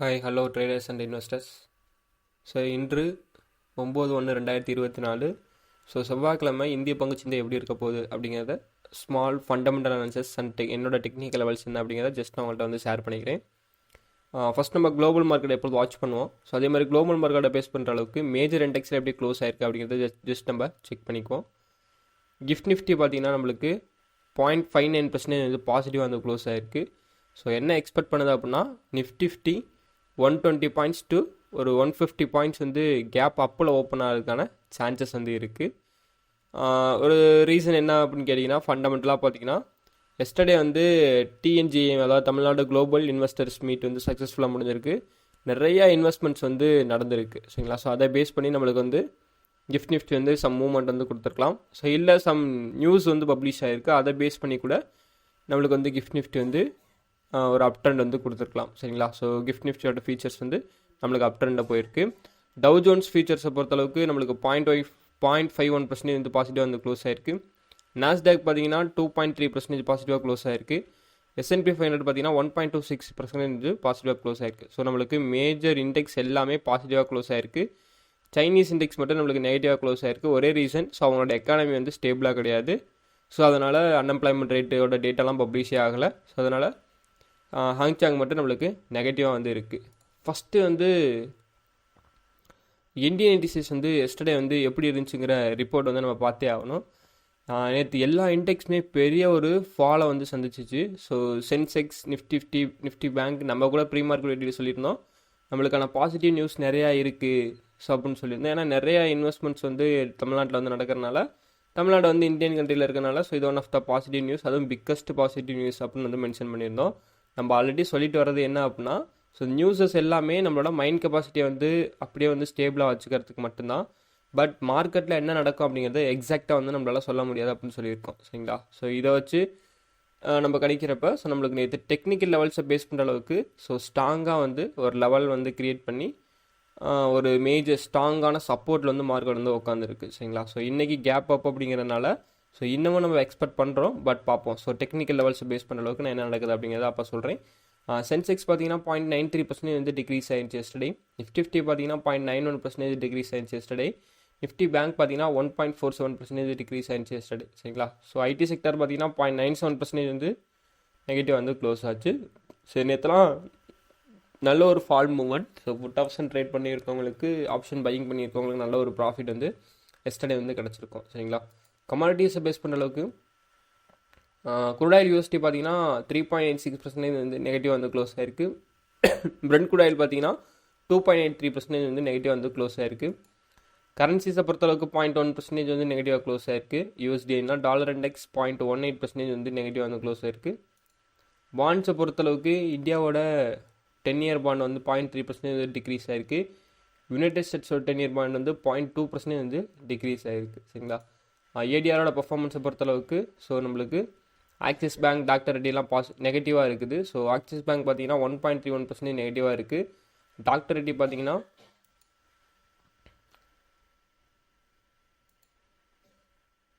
Hi hello traders and investors so இன்று ஒம்பது ஒன்று ரெண்டாயிரத்தி இருபத்தி நாலு. ஸோ செவ்வாய்க்கிழமை இந்திய பங்குச்சந்தை எப்படி இருக்க போகுது அப்படிங்கிறத small fundamental analysis and tech என்னோட டெக்னிக்கல் லெவல்ஸ் என்ன அப்படிங்கிறத ஜஸ்ட் நான் உங்கள்கிட்ட வந்து ஷேர் பண்ணிக்கிறேன். Uh, ஃபஸ்ட் நம்ம குளோபல் மார்க்கெட் எப்போது வாட்ச் பண்ணுவோம்? ஸோ அதே மாதிரி குளோபல் மார்க்கெட்டை பேஸ் பண்ணுற அளவுக்கு மேஜர் இண்டெக்ஸில் எப்படி க்ளோஸ் ஆயிருக்கு அப்படிங்கிறத ஜஸ்ட் ஜஸ்ட் நம்ம செக் பண்ணிக்குவோம். கிஃப்ட் நிஃப்டி பார்த்தீங்கன்னா நம்மளுக்கு பாயிண்ட் ஃபைவ் நைன் பர்சன்டேஜ் வந்து பாசிட்டிவாக வந்து க்ளோஸ் ஆயிருக்கு. ஸோ என்ன எக்ஸ்பெக்ட் பண்ணுது அப்படின்னா Nifty fifty one twenty points to ஒரு ஒன் ஃபிஃப்டி பாயிண்ட்ஸ் வந்து கேப் அப்பில் ஓப்பன் ஆகிறதுக்கான சான்சஸ் வந்து இருக்குது ஒரு ரீசன் என்ன அப்படின்னு கேட்டிங்கன்னா ஃபண்டமெண்டலாக பார்த்தீங்கன்னா எஸ்டர்டே வந்து டிஎன்ஜிஎம் அதாவது தமிழ்நாடு குளோபல் இன்வெஸ்டர்ஸ் மீட் வந்து சக்ஸஸ்ஃபுல்லாக முடிஞ்சிருக்கு. நிறையா இன்வெஸ்ட்மெண்ட்ஸ் வந்து நடந்திருக்கு சரிங்களா? ஸோ அதை பேஸ் பண்ணி நம்மளுக்கு வந்து கிஃப்ட் நிஃப்டி வந்து சம் மூவ்மெண்ட் வந்து கொடுத்துருக்கலாம். ஸோ இல்லை சம் நியூஸ் வந்து பப்ளிஷ் ஆகிருக்கு அதை பேஸ் பண்ணி கூட நம்மளுக்கு வந்து கிஃப்ட் நிஃப்டி வந்து ஒரு அப் ட்ரெண்ட் வந்து கொடுத்துருக்கலாம். சரிங்களா? ஸோ கிஃப்ட் நிஃப்டியோட ஃபீச்சர்ஸ் வந்து நம்மளுக்கு அப் ட்ரெண்டில் போயிருக்கு. டவ் ஜோன்ஸ் ஃபீச்சர்ஸை பொறுத்தளவுக்கு நம்மளுக்கு point Y point five one percentage வந்து பாசிட்டிவாக வந்து க்ளோஸ் ஆயிருக்கு. நாஸ்டாக் பார்த்தீங்கன்னா டூ பாயிண்ட் த்ரீ பர்சன்டேஜ் பாசிட்டிவாக க்ளோஸ் ஆயிருக்கு. S and P five hundred பார்த்தீங்கன்னா one point two six percentage பாசிட்டிவாக க்ளோஸ் ஆயிருக்கு. ஸோ நம்மளுக்கு மேஜர் இண்டெக்ஸ் எல்லாமே பாசிட்டிவாக க்ளோஸ் ஆயிருக்கு. சைனீஸ் இண்டெக்ஸ் மட்டும் நம்மளுக்கு நெகட்டிவாக க்ளோஸ் ஆயிருக்கு. ஒரே ரீசன் ஸோ அவங்களோட எக்கானமி வந்து ஸ்டேபிளாக கிடையாது. ஸோ அதனால் அன்எம்ப்ளாய்மெண்ட் ரேட்டோட டேட்டாலாம் பப்ளிஷே ஆகலை. ஸோ அதனால் ஹாங்சாங் மட்டும் நம்மளுக்கு நெகட்டிவாக வந்து இருக்குது ஃபஸ்ட்டு வந்து இந்தியன் இண்டிசஸ் வந்து எஸ்டர்டே வந்து எப்படி இருந்துச்சுங்கிற ரிப்போர்ட் வந்து நம்ம பார்த்தே ஆகணும். நேற்று எல்லா இண்டெக்ஸுமே பெரிய ஒரு ஃபாலை வந்து சந்திச்சிச்சு. So Sensex Nifty fifty Nifty bank நம்ம கூட ப்ரீ மார்க்கெட் ரேட்டில் சொல்லியிருந்தோம். நம்மளுக்கான பாசிட்டிவ் நியூஸ் நிறையா இருக்குது ஸோ அப்படின்னு சொல்லியிருந்தோம். ஏன்னா நிறையா இன்வெஸ்ட்மெண்ட்ஸ் வந்து தமிழ்நாட்டில் வந்து நடக்கிறனால தமிழ்நாடு வந்து இந்தியன் கண்ட்ரியில் இருக்கிறனால ஸோ இது one of the positive news அதுவும் பிக்கஸ்ட் பாசிட்டிவ் நியூஸ் அப்படின்னு வந்து மென்ஷன் பண்ணியிருந்தோம். நம்ம ஆல்ரெடி சொல்லிட்டு வர்றது என்ன அப்படின்னா ஸோ நியூஸஸ் எல்லாமே நம்மளோட மைண்ட் கெப்பாசிட்டியை வந்து அப்படியே வந்து ஸ்டேபிளாக வச்சுக்கிறதுக்கு மட்டும்தான். பட் மார்க்கெட்டில் என்ன நடக்கும் அப்படிங்கிறத எக்ஸாக்டாக வந்து நம்மளால் சொல்ல முடியாது அப்படின்னு சொல்லியிருக்கோம். சரிங்களா? ஸோ இதை வச்சு நம்ம கணிக்கிறப்ப ஸோ நம்மளுக்கு நேற்று டெக்னிக்கல் லெவல்ஸை பேஸ் பண்ணுற அளவுக்கு ஸோ ஸ்ட்ராங்காக வந்து ஒரு லெவல் வந்து க்ரியேட் பண்ணி ஒரு மேஜர் ஸ்ட்ராங்கான சப்போர்ட்டில் வந்து மார்க்கெட் வந்து உட்காந்துருக்கு சரிங்களா? ஸோ இன்றைக்கி கேப் அப் அப்படிங்கிறனால ஸோ இன்னமும் நம்ம எக்ஸ்பெக்ட் பண்ணுறோம் பட் பார்ப்போம். ஸோ டெக்னிக்கல் லெவல்ஸை பேஸ் பண்ண அளவுக்கு நான் என்ன நடக்குது அப்படிங்கிறத அப்போ சொல்கிறேன் சென்செக்ஸ் பார்த்தீங்கன்னா பாயிண்ட் நைன் த்ரீ பர்சன்டேஜ் வந்து டிகிரீஸ் ஆயிருச்சு எஸ்டர்டே நிஃப்டி ஃபிஃப்டி பார்த்தீங்கன்னா point nine one percentage decrease ஆயிருச்சு எஸ்டர்டே நிஃப்டி பேங்க் பார்த்தீங்கன்னா one point four seven percentage decrease ஆயிருச்சு எஸ்டர்டே சரிங்களா? ஸோ ஐடி செக்டர் பார்த்தீங்கன்னா பாயிண்ட் நைன் செவன் பர்சன்டேஜ் வந்து நெகட்டிவ் வந்து க்ளோஸ் ஆச்சு. சரி நேற்றுலாம் நல்ல ஒரு fall movement so put option trade பண்ணியிருக்கவங்களுக்கு option buying பண்ணியிருக்கவங்களுக்கு நல்ல ஒரு ப்ராஃபிட் வந்து எஸ்டர்டே வந்து கிடச்சிருக்கும். சரிங்களா? கமாடிட்டிஸை பேஸ் பண்ணுற அளவுக்கு குருடாயில் யூஎஸ்டி பார்த்தீங்கன்னா three point eight six percentage வந்து நெகட்டிவ் வந்து க்ளோஸ் ஆயிருக்கு. பிரெண்ட் குடாயில் பார்த்தீங்கன்னா two point eight three percentage வந்து நெகட்டிவ் வந்து க்ளோஸ் ஆயிருக்கு. கரன்சிஸை பொறுத்தளவுக்கு பாயிண்ட் ஒன் பர்சன்டேஜ் வந்து நெகட்டிவாக க்ளோஸ் ஆயிருக்கு. யூஎஸ்டினா dollar index point one eight percentage வந்து நெகட்டிவ் வந்து க்ளோஸ் ஆயிருக்கு. பாண்ட்ஸை பொறுத்தளவுக்கு இந்தியாவோட டென் இயர் பாண்ட் வந்து பாயிண்ட் த்ரீ பர்சன்டேஜ் வந்து டிக்ரீஸ் ஆயிருக்கு. யுனைடெட் ஸ்டேட்ஸோட டென் இயர் பாண்ட் வந்து பாயிண்ட் டூ பர்சன்டேஜ் வந்து டிக்ரீஸ் ஆயிருக்கு. சரிங்களா? ஏடிஆரோட பர்ஃபார்மன்ஸை பொறுத்தளவுக்கு ஸோ நம்மளுக்கு ஆக்சிஸ் பேங்க் டாக்டர் ரெட்டிலாம் பாஸ் நெகட்டிவாக இருக்குது. ஸோ ஆக்சிஸ் பேங்க் பார்த்தீங்கன்னா one point three one percentage நெகட்டிவாக இருக்குது டாக்டர் ரெட்டி பார்த்தீங்கன்னா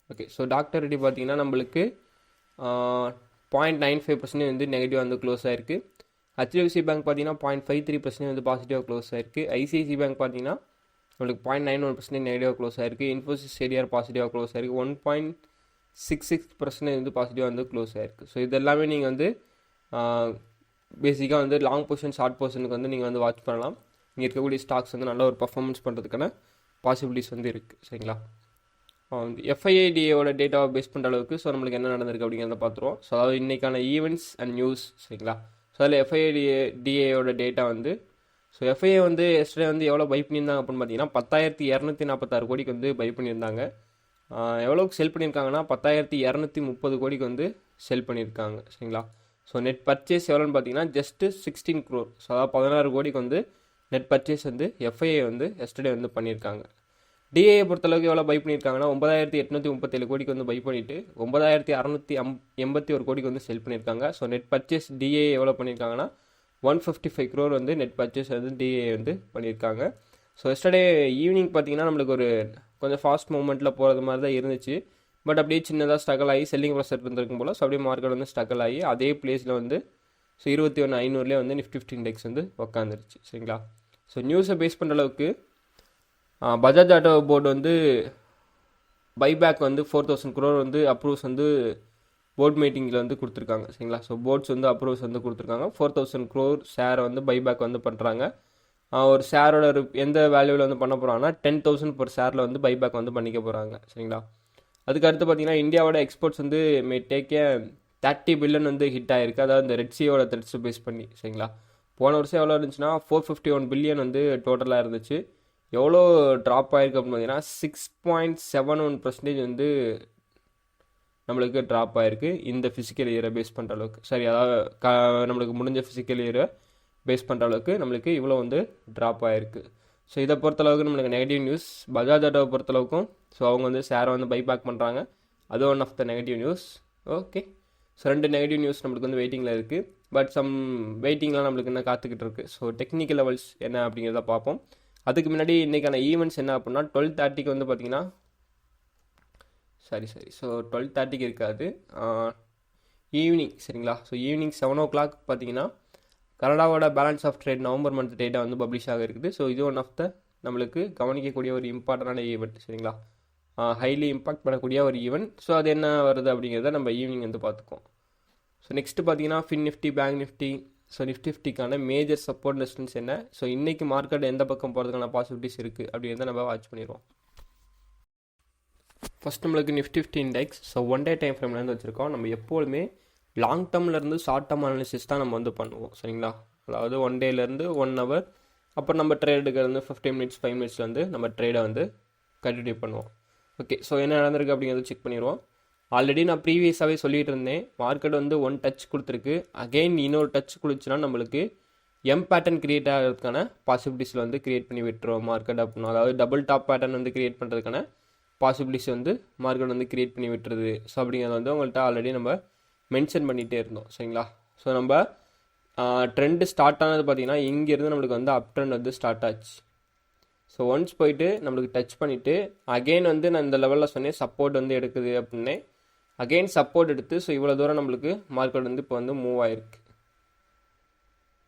ஓகே ஸோ டாக்டர் ரெட்டி பார்த்தீங்கன்னா நம்மளுக்கு பாயிண்ட் நைன் ஃபைவ் பர்சன்டேஜ் வந்து நெகட்டிவ் வந்து க்ளோஸ் ஆயிருக்கு. ஹெச்டிஎஃப்சி பேங்க் பார்த்தீங்கன்னா பாயிண்ட் ஃபைவ் த்ரீ பர்சன்டேஜ் வந்து பாசிட்டிவாக க்ளோஸ் ஆயிருக்கு. ஐசிஐசி பேங்க் பார்த்தீங்கன்னா நம்மளுக்கு பாயிண்ட் நைன் ஒன் பர்சன்டேஜ் நெகட்டிவாக க்ளோஸ் ஆயிருக்கு. இன்ஃபோசிஸ் ஏடிஆர் பாசிட்டிவாக க்ளோஸ் ஆயிருக்கு. One point six six percentage வந்து பாசிட்டிவாக வந்து க்ளோஸ் ஆயிருக்கு. ஸோ இது எல்லாமே நீங்கள் வந்து பேசிக்காக வந்து லாங் பொசிஷன் ஷார்ட் பொசிஷனுக்கு வந்து நீங்கள் வந்து வாட்ச் பண்ணலாம். இங்கே இருக்கக்கூடிய ஸ்டாக்ஸ் வந்து நல்ல ஒரு பர்ஃபார்மன்ஸ் பண்ணுறதுக்கான பாசிபிலிட்டிஸ் வந்து இருக்குது சரிங்களா? எஃப்ஐஏடிஏவோட டேட்டாவை பேஸ் பண்ணுற அளவுக்கு ஸோ நம்மளுக்கு என்ன நடந்திருக்கு அப்படிங்கிறத பார்த்துருவோம் ஸோ அதாவது இன்றைக்கான ஈவெண்ட்ஸ் அண்ட் நியூஸ் சரிங்களா? ஸோ அதில் எஃப்ஐஏடிஏ டிஏயோட டேட்டா வந்து ஸோ எஃப்ஐஏ வந்து எஸ்டே வந்து எவ்வளோ பை பண்ணியிருந்தாங்க அப்படின்னு பார்த்தீங்கன்னா பத்தாயிரத்தி இரநூத்தி நாற்பத்தாறு கோடிக்கு வந்து பை பண்ணியிருந்தாங்க. எவ்வளோக்கு செல் பண்ணியிருக்காங்கன்னா பத்தாயிரத்தி இரநூத்தி முப்பது கோடிக்கு வந்து செல் பண்ணியிருக்காங்க சரிங்களா? ஸோ நெட் பர்ச்சேஸ் எவ்வளோன்னு பார்த்தீங்கன்னா ஜஸ்ட்டு சிக்ஸ்டீன் க்ரோர் ஸோ அதாவது பதினாறு கோடிக்கு வந்து நெட் பர்ச்சேஸ் வந்து எஃப்ஐஏ வந்து எஸ்டர்டே வந்து பண்ணியிருக்காங்க. டிஏ பொறுத்தளவுக்கு எவ்வளோ பை பண்ணியிருக்காங்கன்னா ஒன்பதாயிரத்தி எட்நூற்றி முப்பத்தேழு கோடிக்கு வந்து பை பண்ணிவிட்டு ஒன்பதாயிரத்தி அறநூற்றி அம் எண்பத்தி ஒரு கோடிக்கு வந்து செல் பண்ணியிருக்காங்க. ஸோ நெட் பர்ச்சேஸ் டிஏ எவ்வளோ பண்ணியிருக்காங்கன்னா ஒன் ஃபிஃப்டி ஃபைவ் க்ரோர் வந்து நெட் பர்ச்சேஸ் வந்து டிஏ வந்து பண்ணியிருக்காங்க. ஸோ எஸ்டர்டே ஈவினிங் பார்த்தீங்கன்னா நம்மளுக்கு ஒரு கொஞ்சம் ஃபாஸ்ட் மூமெண்ட்டில் போகிறது மாதிரி தான் இருந்துச்சு. பட் அப்படியே சின்னதாக ஸ்ட்ரகிள் ஆகி செல்லிங் ப்ரெஷர் இருந்திருக்கும் போல். ஸோ அப்படியே மார்க்கெட் வந்து ஸ்ட்ரகிள் ஆகி அதே பிளேஸில் வந்து ஸோ இருபத்தி ஒன்று ஐநூறுலேயே வந்து நிஃப்டி ஃபிஃப்டி இண்டெக்ஸ் வந்து உக்காந்துருச்சு. சரிங்களா? ஸோ நியூஸை பேஸ் பண்ணுற அளவுக்கு பஜாஜ் ஆட்டோ போர்டு வந்து பைபேக் வந்து ஃபோர் தௌசண்ட் குரோர் வந்து அப்ரூவ்ஸ் வந்து போர்ட் மீட்டிங்கில் வந்து கொடுத்துருக்காங்க சரிங்களா? ஸோ போர்ட்ஸ் வந்து அப்ரூவ்ஸ் வந்து கொடுத்துருக்காங்க. ஃபோர் தௌசண்ட் க்ரோர் ஷேரை வந்து பைபேக் வந்து பண்ணுறாங்க ஒரு ஷேரோட எந்த வேல்யூவில் வந்து பண்ண போகிறாங்கன்னா டென் தௌசண்ட் பர் ஷேரில் வந்து பைபேக் வந்து பண்ணிக்க போகிறாங்க சரிங்களா? அதுக்கு அடுத்து பார்த்தீங்கன்னா இந்தியாவோட எக்ஸ்போர்ட்ஸ் வந்து மே டேக்கே தேர்ட்டி பில்லியன் வந்து ஹிட் ஆயிருக்கு. அதாவது இந்த ரெட்சியோட த்ரெட்ஸ் பேஸ் பண்ணி சரிங்களா? போன வருஷம் எவ்வளோ இருந்துச்சுன்னா ஃபோர் ஃபிஃப்டி ஒன் பில்லியன் வந்து டோட்டலாக இருந்துச்சு. எவ்வளோ ட்ராப் ஆயிருக்கு அப்படின்னு பார்த்தீங்கன்னா six point seven one percentage வந்து நம்மளுக்கு ட்ராப் ஆயிருக்கு. இந்த ஃபிசிக்கல் இயரை பேஸ் பண்ணுற அளவுக்கு சரி அதாவது க நம்மளுக்கு முடிஞ்ச ஃபிசிக்கல் இயரை பேஸ் பண்ணுற அளவுக்கு நம்மளுக்கு இவ்வளோ வந்து ட்ராப் ஆயிருக்கு. ஸோ இதை பொறுத்தளவுக்கு நம்மளுக்கு நெகட்டிவ் நியூஸ் பஜாஜ் ஆட்டோவை பொறுத்தளவுக்கும் ஸோ அவங்க வந்து ஷேரை வந்து பைபேக் பண்ணுறாங்க அது one of the negative news okay so ரெண்டு நெகட்டிவ் நியூஸ் நம்மளுக்கு வந்து வெயிட்டிங்கில் இருக்குது பட் சம் வெயிட்டிங்லாம் நம்மளுக்கு என்ன காத்துக்கிட்டு இருக்குது ஸோ டெக்னிக்கல் லெவல்ஸ் என்ன அப்படிங்கிறத பார்ப்போம். அதுக்கு முன்னாடி இன்றைக்கான ஈவெண்ட்ஸ் என்ன அப்படின்னா டுவெல் தேர்ட்டிக்கு வந்து பார்த்தீங்கன்னா சரி சரி. ஸோ டுவெல் தேர்ட்டிக்கு இருக்காது. ஈவினிங் சரிங்களா? So evening seven o'clock பார்த்தீங்கன்னா கனடாவோட balance of trade November month data வந்து பப்ளிஷ் ஆக இருக்குது. ஸோ இது ஒன் ஆஃப் த நம்மளுக்கு கவனிக்கக்கூடிய ஒரு இம்பார்ட்டண்டான ஈவெண்ட் சரிங்களா? ஹைலி இம்பாக்ட் பண்ணக்கூடிய ஒரு ஈவெண்ட் ஸோ அது என்ன வருது அப்படிங்கிறத நம்ம ஈவினிங் வந்து பார்த்துக்குவோம். ஸோ நெக்ஸ்ட்டு பார்த்தீங்கன்னா fin Nifty bank Nifty so Nifty ஃபிஃப்டிக்கான major support distance என்ன? ஸோ இன்றைக்கி மார்க்கெட் எந்த பக்கம் போகிறதுக்கான பாசிபிலிட்டிஸ் இருக்குது அப்படிங்கிறத நம்ம வாட்ச் பண்ணிடுவோம். ஃபஸ்ட் நம்மளுக்கு Nifty fifty index so one day time ஃப்ரேம்லேருந்து வச்சுருக்கோம். நம்ம எப்போதுமே லாங் டேர்ம்லேருந்து ஷார்ட் டேர்ம் அனாலிசிஸ் தான் நம்ம வந்து பண்ணுவோம். சரிங்களா? அதாவது ஒன் டேலேருந்து ஒன் ஹவர் அப்புறம் நம்ம ட்ரேடுக்கு வந்து ஃபிஃப்டீன் மினிட்ஸ் ஃபைவ் மினிட்ஸ்லேருந்து நம்ம ட்ரேடை வந்து கண்டினியூ பண்ணுவோம். ஓகே ஸோ என்ன நடந்திருக்கு அப்படிங்கிறத செக் பண்ணிடுவோம். ஆல்ரெடி நான் ப்ரீவியஸாகவே சொல்லிட்டு இருந்தேன். மார்க்கெட் வந்து ஒன் டச் கொடுத்துருக்கு. அகைன் இன்னொரு டச் கொடுத்துச்சுன்னா நம்மளுக்கு எம் பேட்டர்ன் கிரியேட் ஆகிறதுக்கான பாசிபிலிட்டிஸில் வந்து கிரியேட் பண்ணி விட்டுருவோம் மார்க்கெட் அப்படின்னா அதாவது டபுள் டாப் பேட்டர்ன் வந்து கிரியேட் பண்ணுறதுக்கான பாசிபிலிட்டிஸ் வந்து மார்க்கெட் வந்து கிரியேட் பண்ணி விட்டுறது ஸோ அப்படிங்கிறத வந்து உங்கள்கிட்ட ஆல்ரெடி நம்ம மென்ஷன் பண்ணிகிட்டே இருந்தோம். சரிங்களா? ஸோ நம்ம ட்ரெண்டு ஸ்டார்ட் ஆனது பார்த்தீங்கன்னா இங்கேருந்து நம்மளுக்கு வந்து அப் ட்ரெண்ட் வந்து ஸ்டார்ட் ஆச்சு. ஸோ ஒன்ஸ் போயிட்டு நம்மளுக்கு டச் பண்ணிவிட்டு அகைன் வந்து நான் இந்த லெவலில் சொன்னேன் சப்போர்ட் வந்து எடுக்குது அப்படின்னே. அகைன் சப்போர்ட் எடுத்து ஸோ இவ்வளோ தூரம் நம்மளுக்கு மார்க்கெட் வந்து இப்போ வந்து மூவ் ஆயிருக்கு.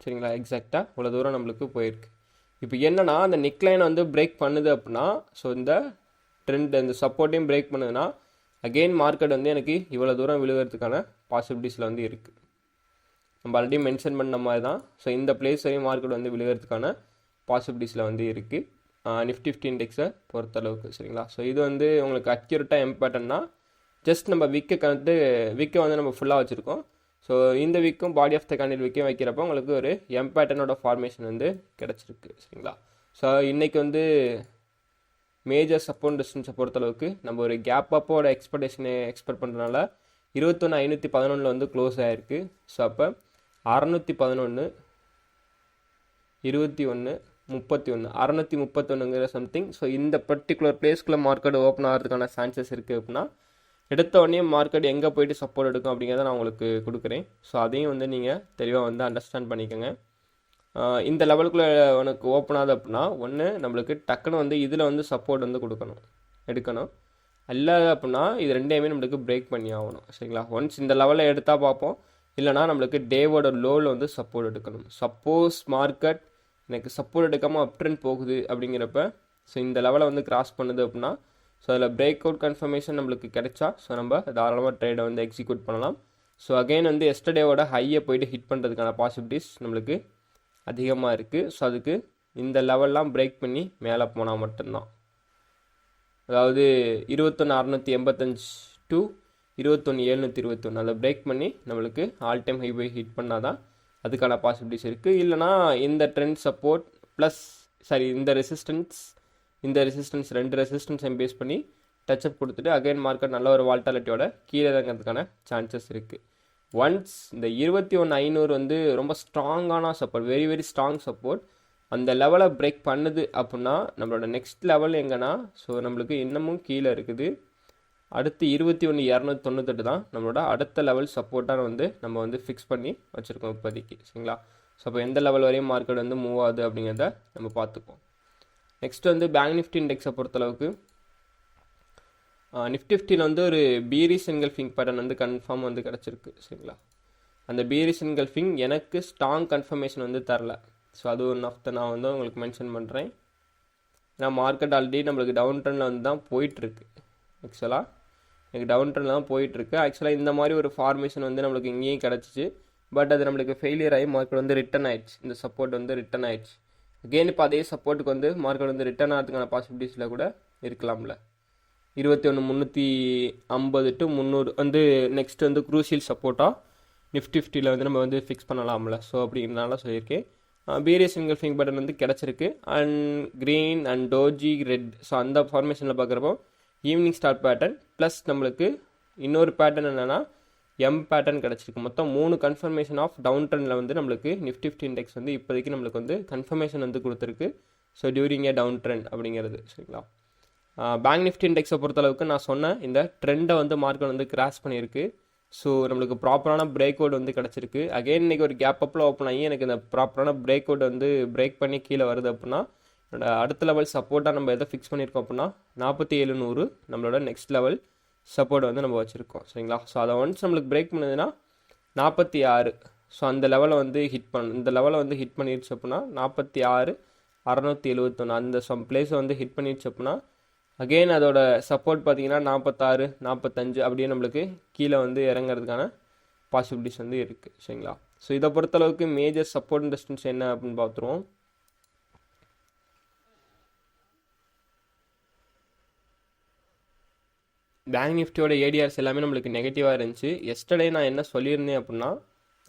சரிங்களா? எக்ஸாக்டாக இவ்வளோ தூரம் நம்மளுக்கு போயிருக்கு. இப்போ என்னன்னா அந்த நெக்லைனை வந்து பிரேக் பண்ணுது அப்படின்னா ஸோ இந்த ட்ரெண்ட் இந்த சப்போர்ட்டையும் பிரேக் பண்ணுதுன்னா அகெயின் மார்க்கெட் வந்து எனக்கு இவ்வளோ தூரம் விழுகிறதுக்கான பாசிபிலிட்டிஸில் வந்து இருக்குது நம்ம ஆல்ரெடி மென்ஷன் பண்ண மாதிரி தான் ஸோ இந்த பிளேஸ் வரையும் மார்க்கெட் வந்து விழுகிறதுக்கான பாசிபிலிட்டிஸில் வந்து இருக்குது நிஃப்டி ஃபிஃப்டி இண்டெக்ஸை பொறுத்தளவுக்கு சரிங்களா? ஸோ இது வந்து உங்களுக்கு அக்யூரேட்டாக இம்பார்ட்டன்னா ஜஸ்ட் நம்ம விக்கை கணக்கு விக்கை வந்து நம்ம ஃபுல்லாக வச்சுருக்கோம். ஸோ இந்த விக்கும் பாடி ஆஃப் த கேண்டில் விக்கையும் வைக்கிறப்ப உங்களுக்கு ஒரு எம்பேட்டனோட ஃபார்மேஷன் வந்து கிடச்சிருக்கு சரிங்களா? ஸோ இன்றைக்கி வந்து மேஜர் சப்போர்ட் டிஸ்டன்ஸை பொறுத்தளவுக்கு நம்ம ஒரு கேப் அப்போட எக்ஸ்பெக்டேஷனை எக்ஸ்பெக்ட் பண்ணுறதுனால இருபத்தொன்று ஐநூற்றி பதினொன்றில் வந்து க்ளோஸ் ஆகிருக்கு ஸோ அப்போ அறநூற்றி பதினொன்று இருபத்தி ஒன்று முப்பத்தி ஒன்று அறநூற்றி முப்பத்தொன்னுங்கிற சம்திங் ஸோ இந்த பர்டிகுலர் பிளேஸ்க்குள்ளே மார்க்கெட் ஓப்பன் ஆகிறதுக்கான சான்சஸ் இருக்குது அப்படின்னா எடுத்த உடனே மார்க்கெட் எங்கே போயிட்டு சப்போர்ட் எடுக்கும் அப்படிங்கிறத நான் உங்களுக்கு கொடுக்குறேன். ஸோ அதையும் வந்து நீங்கள் தெளிவாக வந்து அண்டர்ஸ்டாண்ட் பண்ணிக்கோங்க. இந்த லெவலுக்குள்ளே உனக்கு ஓப்பன் ஆகுது அப்படின்னா ஒன்று நம்மளுக்கு டக்குன்னு வந்து இதில் வந்து சப்போர்ட் வந்து கொடுக்கணும். எடுக்கணும். இல்லாத அப்படின்னா இது ரெண்டையுமே நம்மளுக்கு பிரேக் பண்ணி ஆகணும். சரிங்களா? ஒன்ஸ் இந்த லெவலில் எடுத்தால் பார்ப்போம். இல்லைனா நம்மளுக்கு டேவோட லோவில் வந்து சப்போர்ட் எடுக்கணும். சப்போஸ் மார்க்கெட் எனக்கு சப்போர்ட் எடுக்காமல் அப் ட்ரெண்ட் போகுது அப்படிங்கிறப்ப ஸோ இந்த லெவலை வந்து கிராஸ் பண்ணுது அப்படின்னா ஸோ அதில் பிரேக் அவுட் கன்ஃபர்மேஷன் நம்மளுக்கு கிடைச்சா ஸோ நம்ம தாராளமாக ட்ரேடை வந்து எக்ஸிக்யூட் பண்ணலாம். ஸோ அகைன் வந்து எஸ்டர்டேவோட ஹையை போயிட்டு ஹிட் பண்ணுறதுக்கான பாசிபிலிட்டிஸ் நம்மளுக்கு அதிகமாக இருக்குது ஸோ அதுக்கு இந்த லெவல்லாம் பிரேக் பண்ணி மேலே போனால் மட்டும்தான். அதாவது இருபத்தொன்று அறநூற்றி எண்பத்தஞ்சு டு இருபத்தொன்று எழுநூற்றி இருபத்தொன்று அதை பிரேக் பண்ணி நம்மளுக்கு ஆல் டைம் ஹை போய் ஹிட் பண்ணால் தான் அதுக்கான பாசிபிலிட்டிஸ் இருக்குது இல்லைனா இந்த ட்ரெண்ட் சப்போர்ட் ப்ளஸ் சாரி இந்த ரெசிஸ்டன்ஸ் இந்த ரெசிஸ்டன்ஸ் ரெண்டு ரெசிஸ்டன்ஸையும் பேஸ் பண்ணி டச்சப் கொடுத்துட்டு அகைன் மார்க்கெட் நல்ல ஒரு வால்டாலிட்டியோட கீழே இறங்கிறதுக்கான சான்சஸ் இருக்குது ஒன்ஸ் இந்த இருபத்தி ஒன்று ஐநூறு வந்து ரொம்ப ஸ்ட்ராங்கான support very very strong support அந்த லெவலை பிரேக் பண்ணுது அப்படின்னா நம்மளோட நெக்ஸ்ட் லெவல் எங்கன்னா ஸோ நம்மளுக்கு இன்னமும் கீழே இருக்குது. அடுத்து இருபத்தி ஒன்று இரநூத்தி தொண்ணூத்தெட்டு தான் நம்மளோட அடுத்த லெவல் சப்போர்ட்டாக வந்து நம்ம வந்து ஃபிக்ஸ் பண்ணி வச்சுருக்கோம் இப்போதைக்கு சரிங்களா? ஸோ அப்போ எந்த லெவல் வரையும் மார்க்கெட் வந்து மூவ் ஆகுது அப்படிங்கிறத நம்ம பார்த்துப்போம் நெக்ஸ்ட் வந்து பேங்க் நிஃப்டி இண்டெக்ஸை பொறுத்தளவுக்கு நிஃப்டி ஃபிஃப்டியில் வந்து ஒரு பீரிஸ் என்கல்ஃபிங் பேட்டர்ன் வந்து கன்ஃபார்ம் வந்து கிடச்சிருக்கு சரிங்களா? அந்த பீரிஸ் இன்கல்ஃபிங் எனக்கு ஸ்ட்ராங் கன்ஃபர்மேஷன் வந்து தரல. ஸோ அது ஒன் ஆஃப் த நான் வந்து உங்களுக்கு மென்ஷன் பண்ணுறேன் ஏன்னா மார்க்கெட் ஆல்ரெடி நம்மளுக்கு டவுன் ட்ரெண்டில் வந்து தான் போயிட்டுருக்கு ஆக்சுவலாக எனக்கு டவுன் ட்ரெண்டில் தான் போயிட்டுருக்கு. ஆக்சுவலாக இந்த மாதிரி ஒரு ஃபார்மேஷன் வந்து நம்மளுக்கு இங்கேயும் கிடச்சிச்சு. பட் அது நம்மளுக்கு ஃபெயிலியர் ஆகி மார்க்கெட் வந்து ரிட்டன் ஆயிடுச்சு. இந்த சப்போர்ட் வந்து ரிட்டன் ஆயிடுச்சு. அகெயின் இப்போ அதே சப்போர்ட்டுக்கு வந்து மார்க்கெட் வந்து ரிட்டன் ஆகிறதுக்கான பாசிபிலிட்டிஸில் கூட இருக்கலாம்ல. இருபத்தி ஒன்று முந்நூற்றி ஐம்பது டு முந்நூறு வந்து நெக்ஸ்ட் வந்து குரூசியல் சப்போர்ட்டாக நிஃப்டி ஃபிஃப்டியில் வந்து நம்ம வந்து ஃபிக்ஸ் பண்ணலாம்ல. ஸோ அப்படிங்கிறனால சொல்லியிருக்கேன். பீரியஸ் சிங்கிள் பட்டன் வந்து கிடச்சிருக்கு. And green and doji red so அந்த ஃபார்மேஷனில் பார்க்குறப்போ ஈவினிங் ஸ்டார்ட் பேட்டர்ன் ப்ளஸ் நம்மளுக்கு இன்னொரு பேட்டர்ன் என்னென்னா எம் பேட்டர்ன் கிடச்சிருக்கு. மொத்தம் மூணு கன்ஃபர்மேஷன் ஆஃப் டவுன் ட்ரெண்டில் வந்து நம்மளுக்கு நிஃப்டி ஃபிஃப்டி இண்டெக்ஸ் வந்து இப்போதைக்கு நம்மளுக்கு வந்து கன்ஃபர்மேஷன் வந்து கொடுத்துருக்கு. So during a down trend அப்படிங்கிறது. சரிங்களா? பேங்க் நிஃப்டி இண்டெக்ஸை பொறுத்தளவுக்கு நான் சொன்னேன் இந்த ட்ரெண்டை வந்து மார்க்கெட் வந்து கிராஸ் பண்ணியிருக்கு. ஸோ நம்மளுக்கு ப்ராப்பரான பிரேக் அவுட் வந்து கிடச்சிருக்கு. அகைன் இன்றைக்கி ஒரு கேப் அப்பில் ஓப்பன் ஆகி எனக்கு இந்த ப்ராப்பரான பிரேக் அவுட் வந்து பிரேக் பண்ணி கீழே வருது அப்படின்னா என்னோட அடுத்த லெவல் சப்போர்ட்டாக நம்ம எதை ஃபிக்ஸ் பண்ணியிருக்கோம் அப்படின்னா நாற்பத்தி ஏழு நூறு நம்மளோட நெக்ஸ்ட் லெவல் சப்போர்ட் வந்து நம்ம வச்சுருக்கோம். சரிங்களா? ஸோ அதை ஒன்ஸ் நம்மளுக்கு பிரேக் பண்ணுதுன்னா நாற்பத்தி ஆறு. ஸோ அந்த லெவலை வந்து ஹிட் பண்ண இந்த லெவலை வந்து ஹிட் பண்ணிடுச்சு அப்படின்னா நாற்பத்தி ஆறு அறநூற்றி எழுபத்தொன்று அந்த சம் பிளேஸை வந்து ஹிட் பண்ணிடுச்சு அப்படின்னா அகெயின் அதோட சப்போர்ட் பார்த்தீங்கன்னா நாற்பத்தாறு நாற்பத்தஞ்சு அப்படியே நம்மளுக்கு கீழே வந்து இறங்குறதுக்கான பாசிபிலிட்டிஸ் வந்து இருக்குது சரிங்களா? ஸோ இதை பொறுத்தளவுக்கு மேஜர் சப்போர்ட் டிஸ்டன்ஸ் என்ன அப்படின்னு பார்த்துருவோம். பேங்க் நிஃப்டியோட ஏடிஆர்ஸ் எல்லாமே நம்மளுக்கு நெகட்டிவாக இருந்துச்சு. எஸ்டர்டே நான் என்ன சொல்லியிருந்தேன் அப்படின்னா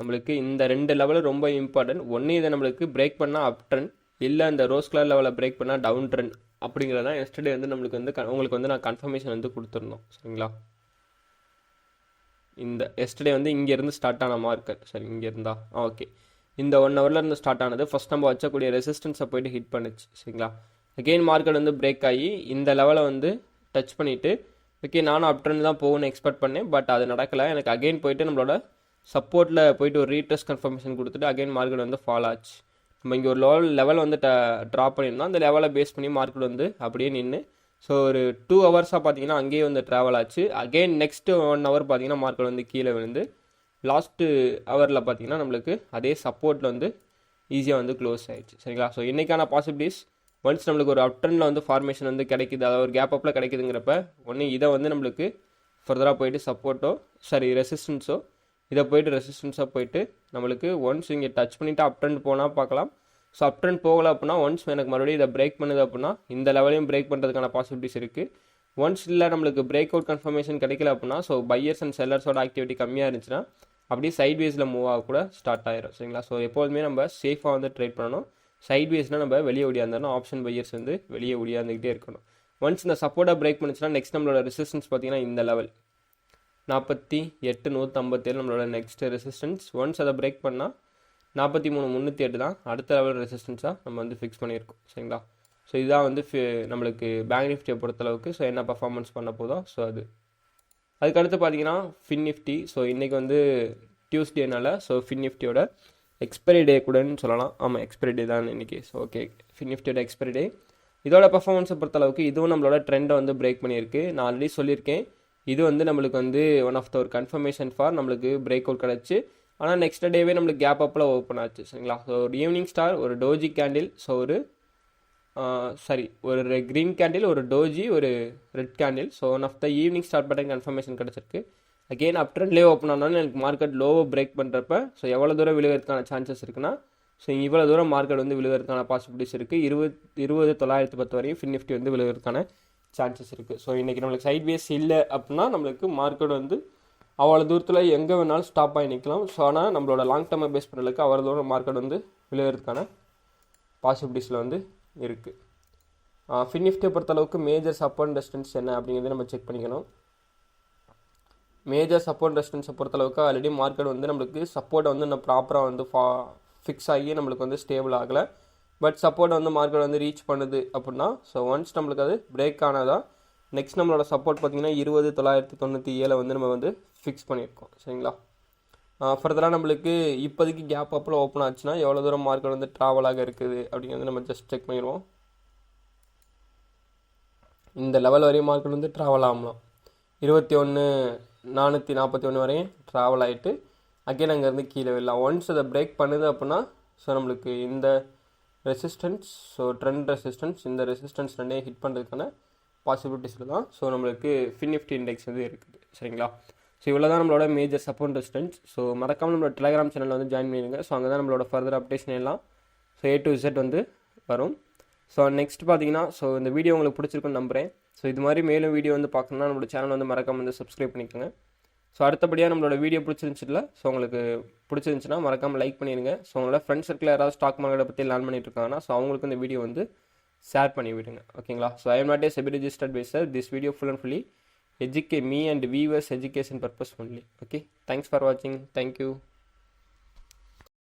நம்மளுக்கு இந்த ரெண்டு லெவலு ரொம்ப இம்பார்ட்டன்ட் ஒன்று இதை நம்மளுக்கு பிரேக் பண்ணால் அப் ட்ரெண்ட் இல்லை இந்த ரோஸ் கலர் லெவலில் பிரேக் பண்ணால் டவுன் ட்ரெண்ட் அப்படிங்கிறது தான் எஸ்டர்டே வந்து நம்மளுக்கு வந்து உங்களுக்கு வந்து நான் கன்ஃபர்மேஷன் வந்து கொடுத்துருந்தோம் சரிங்களா? இந்த எஸ்டர்டே வந்து இங்கேருந்து ஸ்டார்ட் ஆன மார்க்கெட் சரி இங்கே இருந்தா ஓகே இந்த ஒன் ஹவரில் இருந்து ஸ்டார்ட் ஆனது. ஃபஸ்ட் நம்ம வச்சக்கூடிய ரெசிஸ்டன்ஸை போயிட்டு ஹிட் பண்ணுச்சு. சரிங்களா? அகெயின் மார்க்கெட் வந்து பிரேக் ஆகி இந்த லெவலை வந்து டச் பண்ணிவிட்டு ஓகே நானும் அப்டர்ன் தான் போகணும்னு எக்ஸ்பெக்ட் பண்ணேன் பட் அது நடக்கலை. எனக்கு அகெயின் போயிட்டு நம்மளோட சப்போர்ட்டில் போயிட்டு ஒரு ரீட்ரெஸ் கன்ஃபர்மேஷன் கொடுத்துட்டு அகைன் மார்க்கெட் வந்து ஃபால் ஆச்சு. நம்ம இங்கே ஒரு லெவல் லெவல் வந்து ட ட்ராப் பண்ணியிருந்தோம். அந்த லெவலை பேஸ் பண்ணி மார்க்கெட் வந்து அப்படியே நின்று ஸோ ஒரு டூ ஹவர்ஸாக பார்த்தீங்கன்னா அங்கேயே வந்து ட்ராவல் ஆச்சு. அகெயின் நெக்ஸ்ட்டு ஒன் ஹவர் பார்த்தீங்கன்னா மார்க்கெட் வந்து கீழே விழுந்து லாஸ்ட்டு ஹவரில் பார்த்தீங்கன்னா நம்மளுக்கு அதே சப்போர்ட்டில் வந்து ஈஸியாக வந்து க்ளோஸ் ஆகிடுச்சு சரிங்களா? ஸோ இன்றைக்கான பாசிபிலிட்டிஸ் ஒன்ஸ் நம்மளுக்கு ஒரு அப் ட்ரெண்டில் வந்து ஃபார்மேஷன் வந்து கிடைக்குது அதாவது ஒரு கேப் அப்பில் கிடைக்குதுங்கிறப்ப ஒன்று இதை வந்து நம்மளுக்கு ஃபர்தராக போயிட்டு சப்போர்ட்டோ சாரி ரெசிஸ்டன்ஸோ இதை போயிட்டு ரெசிஸ்டன்ஸாக போயிட்டு நம்மளுக்கு ஒன்ஸ் இங்கே டச் பண்ணிவிட்டு அப் ட்ரெண்ட் போனால் பார்க்கலாம். ஸோ அப் ட்ரெண்ட் போகல அப்படின்னா ஒன்ஸ் எனக்கு மறுபடியும் இதை பிரேக் பண்ணுது அப்படின்னா இந்த லெவலையும் பிரேக் பண்ணுறதுக்கான பாசிபிலிட்டிஸ் இருக்குது ஒன்ஸ் இல்லை நம்மளுக்கு பிரேக் அவுட் கன்ஃபர்மேஷன் கிடைக்கல அப்படின்னா ஸோ பையர்ஸ் அண்ட் செல்லர்ஸோட ஆக்டிவிட்டி கம்மியாக இருந்துச்சுன்னா அப்படியே சைட் வேஸில் மூவ் ஆக கூட ஸ்டார்ட் ஆயிரும் சரிங்களா? ஸோ எப்போதுமே நம்ம சேஃபாக வந்து ட்ரேட் பண்ணணும். சைட் வேஸ்னால் நம்ம வெளியே ஒடியாந்தாலும் ஆப்ஷன் பையர்ஸ் வந்து வெளியே ஒடியாந்துக்கிட்டே இருக்கணும். ஒன்ஸ் இந்த சப்போர்ட்டாக பிரேக் பண்ணுச்சுன்னா நெக்ஸ்ட் நம்மளோட ரெசிஸ்டன்ஸ் பார்த்தீங்கன்னா இந்த லெவல் நாற்பத்தி எட்டு நூற்றம்பத்தேழு நம்மளோட நெக்ஸ்ட் ரெசிஸ்டன்ஸ் ஒன்ஸ் அதை பிரேக் பண்ணால் நாற்பத்தி மூணு முந்நூற்றி எட்டு தான். அடுத்த லெவல் ரெசிஸ்டன்ஸாக நம்ம வந்து ஃபிக்ஸ் பண்ணியிருக்கோம். சரிங்களா? ஸோ இதுதான் வந்து நம்மளுக்கு பேங்க் நிஃப்டியை பொறுத்தளவுக்கு. ஸோ என்ன பர்ஃபார்மன்ஸ் பண்ண போதோ ஸோ அது. அதுக்கடுத்து பார்த்தீங்கன்னா ஃபின் நிஃப்டி ஸோ இன்றைக்கி வந்து டியூஸ்டேனால ஸோ ஃபின் நிஃப்டியோட எக்ஸ்பைரி டே கூடன்னு சொல்லலாம். ஆமாம் எக்ஸ்பைரி டே தான் இன்றைக்கி ஸோ ஓகே ஃபின் நிஃப்டியோட எக்ஸ்பைரி டே இதோட பர்ஃபார்மன்ஸை பொறுத்தளவுக்கு இதுவும் நம்மளோட ட்ரெண்டை வந்து பிரேக் பண்ணியிருக்கு. நான் ஆல்ரெடி சொல்லியிருக்கேன். இது வந்து நம்மளுக்கு வந்து ஒன் ஆஃப் த ஒரு கன்ஃபர்மேஷன் ஃபார் நம்மளுக்கு பிரேக் அவுட் கிடச்சி. ஆனால் நெக்ஸ்ட் டேவே நம்மளுக்கு கேப் அப்பில் ஓப்பன் ஆச்சு சரிங்களா? ஸோ ஒரு ஈவினிங் ஸ்டார் ஒரு டோஜி கேண்டில் ஸோ ஒரு சாரி ஒரு க்ரீன் கேண்டில் ஒரு டோஜி ஒரு red candle so one of the evening star button confirmation கிடச்சிருக்கு. அகெயின் அப் ட்ரெண்ட்லேயே ஓப்பன் ஆனாலும் எனக்கு மார்க்கெட் லோவை பிரேக் பண்ணுறப்ப ஸோ எவ்வளோ தூரம் விழுகிறதுக்கான சான்சஸ் இருக்குன்னா ஸோ இவ்வளோ தூரம் மார்க்கெட் வந்து விழுகிறதுக்கான பாசிபிலிட்டிஸ் இருக்குது இருபது இருபது தொள்ளாயிரத்து பத்து வரையும் ஃபின் நிஃப்டி வந்து விழுகிறதுக்கான சான்சஸ் இருக்குது ஸோ இன்றைக்கி நம்மளுக்கு சைட் வேஸ் இல்லை அப்படின்னா நம்மளுக்கு மார்க்கெட் வந்து அவ்வளோ தூரத்தில் எங்கே வேணாலும் ஸ்டாப் ஆகி நிற்கலாம். ஸோ ஆனால் நம்மளோட லாங் டேர்மை பேஸ் பண்ணுறதுக்கு அவ்வளோ தூரம் மார்க்கெட் வந்து விழுகிறதுக்கான பாசிபிலிட்டிஸில் வந்து இருக்குது ஃபின் பொறுத்தளவுக்கு மேஜர் சப்போர்ட் டிஸ்டன்ஸ் என்ன அப்படிங்கிறத நம்ம செக் பண்ணிக்கணும். மேஜர் சப்போர்ட் ரெசிஸ்டன்ஸை பொறுத்தளவுக்கு ஆல்ரெடி மார்க்கெட் வந்து நம்மளுக்கு சப்போர்ட்டை வந்து நம்ம ப்ராப்பராக வந்து ஃபா ஃபிக்ஸ் ஆகி நம்மளுக்கு வந்து ஸ்டேபிள் ஆகலை. பட் சப்போர்ட் வந்து மார்க்கெட் வந்து ரீச் பண்ணுது அப்படின்னா ஸோ ஒன்ஸ் நம்மளுக்கு அது பிரேக் ஆனாதான் நெக்ஸ்ட் நம்மளோட சப்போர்ட் பார்த்திங்கன்னா இருபது தொள்ளாயிரத்தி தொண்ணூற்றி ஏழை வந்து நம்ம வந்து ஃபிக்ஸ் பண்ணியிருக்கோம். சரிங்களா? ஃபர்தராக நம்மளுக்கு இப்போதைக்கு கேப் அப்பில் ஓப்பன் ஆச்சுன்னா எவ்வளோ தூரம் மார்க்கெட் வந்து ட்ராவலாக இருக்குது அப்படிங்கிறது நம்ம ஜஸ்ட் செக் பண்ணிடுவோம். இந்த லெவல் வரையும் மார்க்கெட் வந்து ட்ராவல் ஆகலாம் இருபத்தி ஒன்று நானூற்றி நாற்பத்தி ஒன்று வரையும் ட்ராவல் ஆகிட்டு அகைன் அங்கேருந்து கீழே விடலாம் ஒன்ஸ் அதை பிரேக் பண்ணுது அப்படின்னா ஸோ நம்மளுக்கு இந்த ரெசிஸ்டன்ஸ் ஸோ ட்ரெண்ட் ரெசிஸ்டன்ஸ் இந்த ரெசிஸ்டன்ஸ் ரெண்டையும் ஹிட் பண்ணுறதுக்கான பாசிபிலிட்டிஸில் தான். ஸோ நம்மளுக்கு ஃபின்னிஃப்டி இண்டெக்ஸ் வந்து இருக்குது. சரிங்களா? ஸோ இவ்வளோ தான் நம்மளோட மேஜர் சப்போர்ட் ரெசிஸ்டன்ஸ் ஸோ மறக்காமல் நம்மளோட டெலிகிராம் சேனலில் வந்து ஜாயின் பண்ணிடுங்க. ஸோ அங்கே தான் நம்மளோட ஃபர்தர் அப்டேஷன் எல்லாம் ஸோ ஏ டு இசட் வந்து வரும். ஸோ நெக்ஸ்ட் பார்த்தீங்கன்னா ஸோ இந்த வீடியோ உங்களுக்கு பிடிச்சிருக்குன்னு நம்புகிறேன் ஸோ இது மாதிரி மேலும் வீடியோ வந்து பார்க்கணுன்னா நம்மளோட சேனல் வந்து மறக்காமல் வந்து சப்ஸ்கிரைப் பண்ணிக்கோங்க. ஸோ அடுத்தபடியாக நம்மளோட வீடியோ பிடிச்சிருந்துச்சுல ஸோ உங்களுக்கு பிடிச்சிருந்துச்சுன்னா மறக்காமல் லைக் பண்ணிடுங்க ஸோ உங்களோட ஃப்ரெண்ட்ஸ் சர்க்கிள் யாராவது ஸ்டாக் மார்க்கெட்டை பற்றி லேர்ன் பண்ணிட்டு இருக்காங்கன்னா ஸோ அவங்களுக்கு இந்த வீடியோ வந்து ஷேர் பண்ணி விடுங்க. ஓகேங்களா so I am not a SEBI registered பேசர் this video full and fully எஜுகே me and viewers education purpose only okay thanks for வாட்சிங் தேங்க்யூ